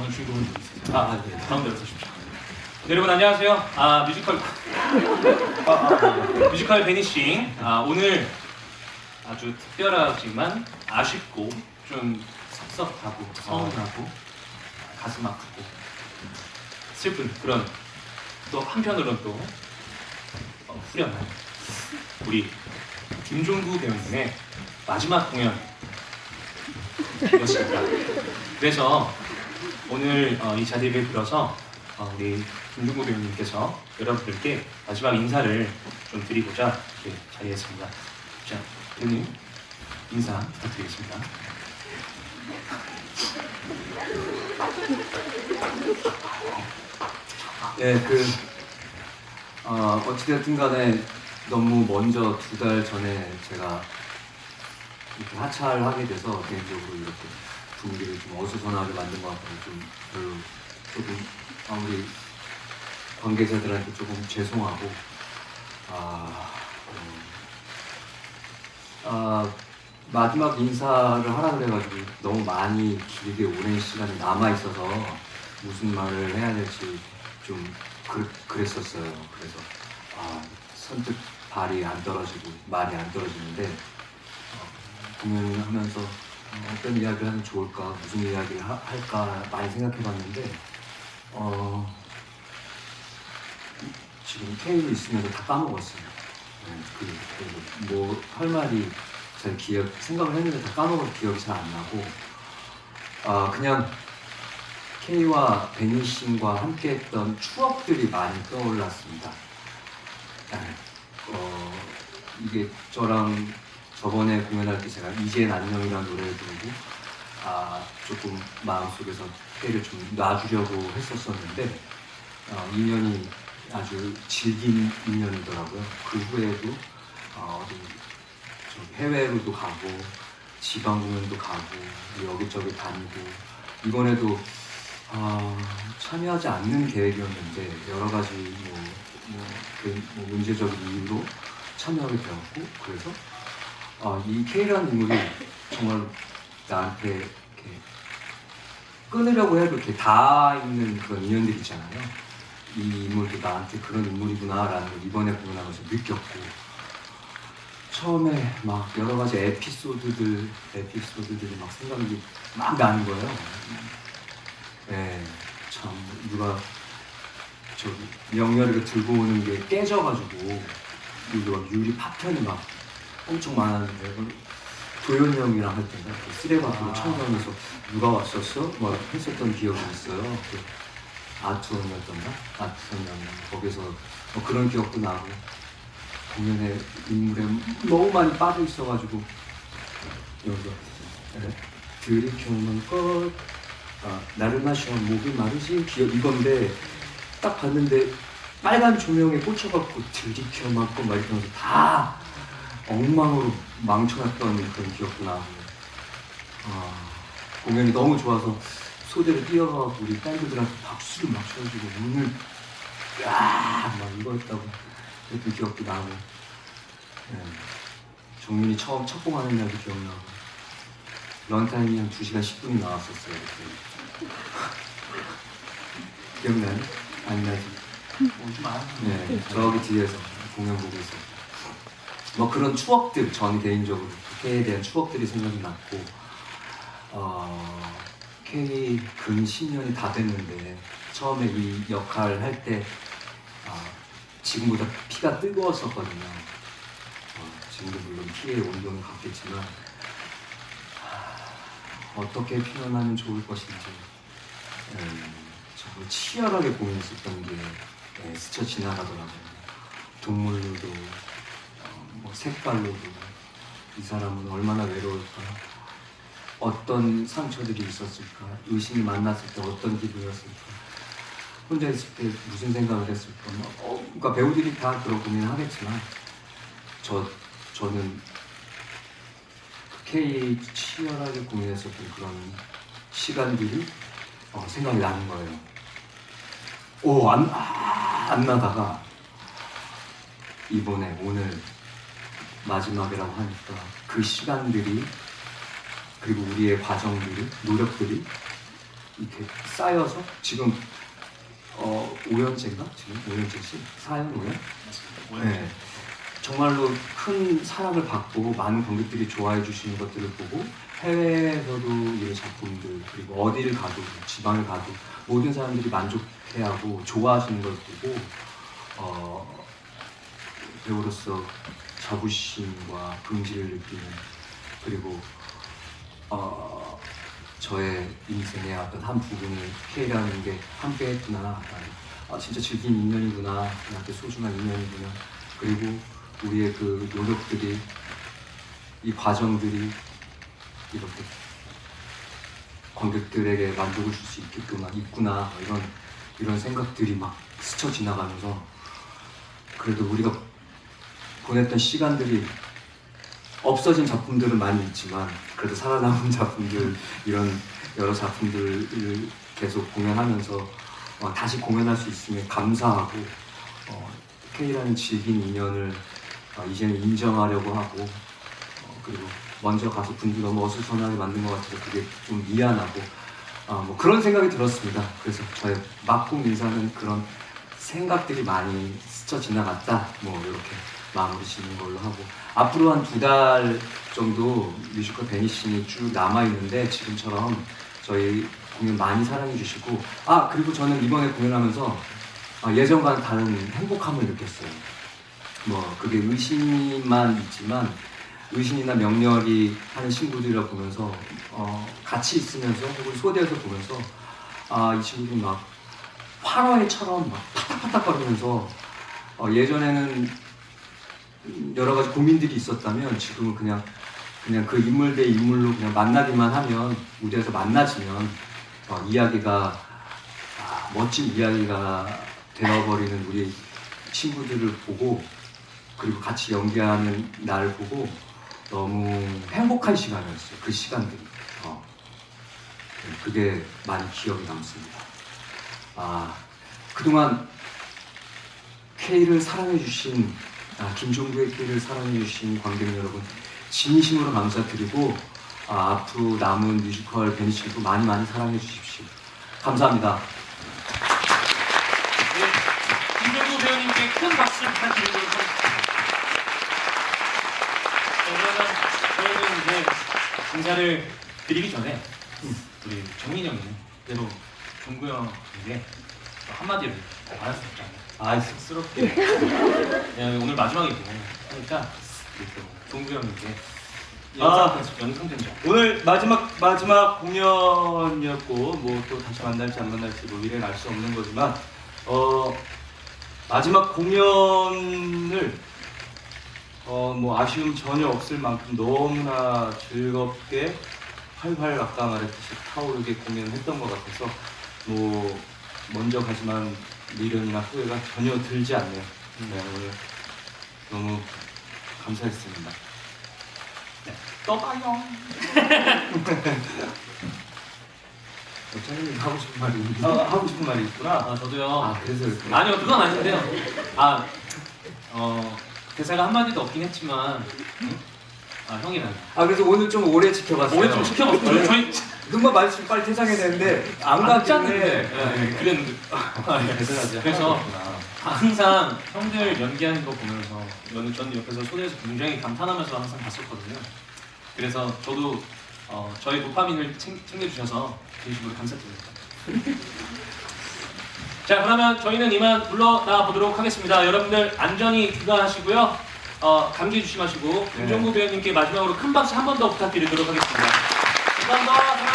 오늘 누구 있으세요? 아, 아, 네. 가운데로 서십시오. 네, 여러분 안녕하세요. 아 뮤지컬 아, 아, 뮤지컬 베니싱. 아 오늘 아주 특별하지만 아쉽고 좀 섭섭하고 서운하고 가슴 아프고 슬픈 그런 또 한편으로는 또 어, 후련한 우리 김종구 배우님의 마지막 공연이었습니다. 그래서 오늘 어, 이 자리에 들어서 어, 우리 김종구 배우님께서 여러분들께 마지막 인사를 좀 드리고자 이렇게 자리했습니다. 자, 배우님 인사 부탁드리겠습니다. 네, 그 어, 어찌됐든 간에 너무 먼저 두 달 전에 제가 이렇게 하차를 하게 돼서 개인적으로 이렇게 분위기를 좀 어수선하게 만든 것 같아요. 좀 별로 조금 아무리 관계자들한테 조금 죄송하고 아, 음, 아 마지막 인사를 하라 그래가지고 너무 많이 길게 오랜 시간이 남아 있어서 무슨 말을 해야 될지 좀 그, 그랬었어요. 그래서 아, 선뜻 발이 안 떨어지고 말이 안 떨어지는데 어, 공연을 하면서 어, 어떤 이야기를 하면 좋을까, 무슨 이야기를 하- 할까 많이 생각해봤는데 어, 지금 K로 있으면서 다 까먹었어요. 네, 그, 뭐할 말이 잘 기억 생각을 했는데 다 까먹어서 기억이 잘 안 나고 아 그냥 K와 베니싱과 함께했던 추억들이 많이 떠올랐습니다. 네, 어, 이게 저랑 저번에 공연할 때 제가 이젠 안녕이라는 노래를 부르고 아 조금 마음속에서 K를 좀 놔주려고 했었었는데 어, 인연이 아주 질긴 인연이더라고요. 그 후에도 어, 저 해외로도 가고 지방 공연도 가고 여기저기 다니고 이번에도 아, 참여하지 않는 계획이었는데 여러 가지 뭐, 뭐, 그, 뭐 문제적인 이유로 참여하게 되었고 그래서 아, 이 K라는 인물이 정말 나한테 이렇게 끊으려고 해도 이렇게 다 있는 그런 인연들이 있잖아요. 이 인물도 나한테 그런 인물이구나라는 걸 이번에 공연하면서 느꼈고 처음에 막 여러 가지 에피소드들 에피소드들이 막 생각이 막 나는 거예요. 네, 참 누가 저기 명렬이가 들고 오는 게 깨져가지고 막 유리 파편이 막 엄청 많았는데 도현이 형이랑 할그 쓰레받고 아. 청소하면서 누가 왔었어? 막 했었던 기억이 있어요. 그 아트원이었던가? 아트원이었나? 거기서 뭐 그런 기억도 나고 공연의 인물에 너무 많이 빠져 있어가지고 여기서 네. 들이켜는 것 아, 나를 마시면 목이 마르지 기억 이건데 딱 봤는데 빨간 조명에 꽂혀갖고 들이켜 맞고 막 이러면서 다 엉망으로 망쳐놨던 그런 기억도 나고 아, 공연이 너무 좋아서 소대로 뛰어가고 우리 밴드들한테 박수를 막 쳐주고 오늘 야막 이거였다고 그랬던 기억도 나고 네. 정민이 처음 첫 공하는 날도 기억나고 런타임이 한 2시간 10분이 나왔었어요. 기억나요? 안 나지? 오지 마. 네, 저기 뒤에서 공연 보고 있었고 뭐 그런 추억들 전 개인적으로 K에 대한 추억들이 생각이 났고 어, K 근 10년이 다 됐는데 처음에 이 역할 할때 아, 지금보다 피가 뜨거웠었거든요 어, 지금도 물론 피의 온도는 같겠지만 아, 어떻게 표현하면 좋을 것인지 음, 정말 치열하게 고민했었던 게 네, 스쳐 지나가더라고요. 동물로도 어, 뭐 색깔로도 이 사람은 얼마나 외로울까? 어떤 상처들이 있었을까? 의심이 만났을 때 어떤 기분이었을까? 혼자 있을 때 무슨 생각을 했을까? 뭐, 어, 그러니까 배우들이 다 그런 고민을 하겠지만 저 저는 K 치열하게 고민했었던 그런 시간들이 어, 생각이 나는 거예요. 오, 안, 아, 안 나다가 이번에 오늘 마지막이라고 하니까 그 시간들이 그리고 우리의 과정들이 노력들이 이렇게 쌓여서 지금 어 5년째인가? 지금 5년째지 4년 5년 네. 정말로 큰 사랑을 받고 많은 관객들이 좋아해 주시는 것들을 보고 해외에서도 이런 작품들 그리고 어디를 가도 지방을 가도 모든 사람들이 만족해하고 좋아하시는 걸 보고 어, 배우로서 자부심과 긍지를 느끼는 그리고 어, 저의 인생의 어떤 한 부분을 K라는 게 함께 했구나. 아, 진짜 즐긴 인연이구나. 나한테 소중한 인연이구나. 그리고 우리의 그 노력들이 이 과정들이 이렇게 관객들에게 만족을 줄 수 있겠구나 있구나. 이런 이런 생각들이 막 스쳐 지나가면서 그래도 우리가 보냈던 시간들이 없어진 작품들은 많이 있지만 그래도 살아남은 작품들 이런 여러 작품들을 계속 공연하면서 어, 다시 공연할 수 있으면 감사하고 어, K라는 질긴 인연을 어, 이제는 인정하려고 하고 어, 그리고 먼저 가서 분위기 너무 어수선하게 만든 것 같아서 그게 좀 미안하고 아, 뭐 그런 생각이 들었습니다. 그래서 저의 막공 인사는 그런 생각들이 많이 스쳐 지나갔다. 뭐 이렇게 마무리 짓는 걸로 하고 앞으로 한 두 달 정도 뮤지컬 베니싱이 쭉 남아 있는데 지금처럼 저희 공연 많이 사랑해 주시고 아 그리고 저는 이번에 공연하면서 아, 예전과는 다른 행복함을 느꼈어요. 뭐 그게 의심만 있지만 의신이나 명렬이 하는 친구들이라 보면서 어, 같이 있으면서 혹은 소대에서 보면서 아 이 친구들이 막 활화해처럼 막 파닥파닥거리면서 어, 예전에는 여러 가지 고민들이 있었다면 지금은 그냥 그냥 그 인물 대 인물로 그냥 만나기만 하면 무대에서 만나지면 어, 이야기가 아, 멋진 이야기가 되어버리는 우리 친구들을 보고 그리고 같이 연기하는 나를 보고 너무 행복한 시간이었어요. 그 시간들이. 어. 네, 그게 많이 기억에 남습니다. 아, 그동안 K를 사랑해주신, 아, 김종국의 K를 사랑해주신 관객 여러분, 진심으로 감사드리고, 아, 앞으로 남은 뮤지컬 베니싱도 많이 많이 사랑해 주십시오. 감사합니다. 네, 김정구 배우님께 큰 박수 부탁드리도록 하겠습니다. 저희는 이제 인사를 드리기 전에 우리 정민 형이 그대로 종구 형에게 한마디를 말할 수 없잖아요. 아, 쑥스럽게. 야, 오늘 마지막이고 하니까 우리 또 종구 형님께 영상 편집, 영상 편집. 오늘 마지막 마지막 공연이었고 뭐 또 다시 만날지 안 만날지 뭐 미래는 알 수 없는 거지만 어 마지막 공연을 어 뭐 아쉬움 전혀 없을 만큼 너무나 즐겁게 활활 아까 말했듯이 타오르게 공연했던 것 같아서 뭐 먼저 가지만 미련이나 후회가 전혀 들지 않네요. 네, 오늘 너무 감사했습니다. 또 봐요. 어차피 하고 싶은 말이 있는데. 아, 하고 싶은 말이 있구나. 아, 저도요. 아, 그래서 이렇게. 아니요, 그건 아닌데요. 아, 어, 대사가 한 마디도 없긴 했지만, 응? 아, 형이랑. 아, 그래서 오늘 좀 오래 지켜봤어요. 오해 좀 시켜봤어요. 저희 눈만 마주치면 빨리 퇴장해야 되는데 안안 갔는데 짰는데. 네, 그랬는데. 아, 예. 대단하지. 그래서 항상 형들 연기하는 거 보면서 저는 전 옆에서 소리에서 굉장히 감탄하면서 항상 봤었거든요. 그래서 저도 어, 저희 도파민을 챙, 챙겨주셔서 진심으로 감사드립니다. 자 그러면 저희는 이만 물러나 보도록 하겠습니다. 여러분들 안전히 귀가하시고요. 어, 감기 조심하시고 김종구 배우님께 마지막으로 큰 박수 한 번 더 부탁드리도록 하겠습니다. 감사합니다.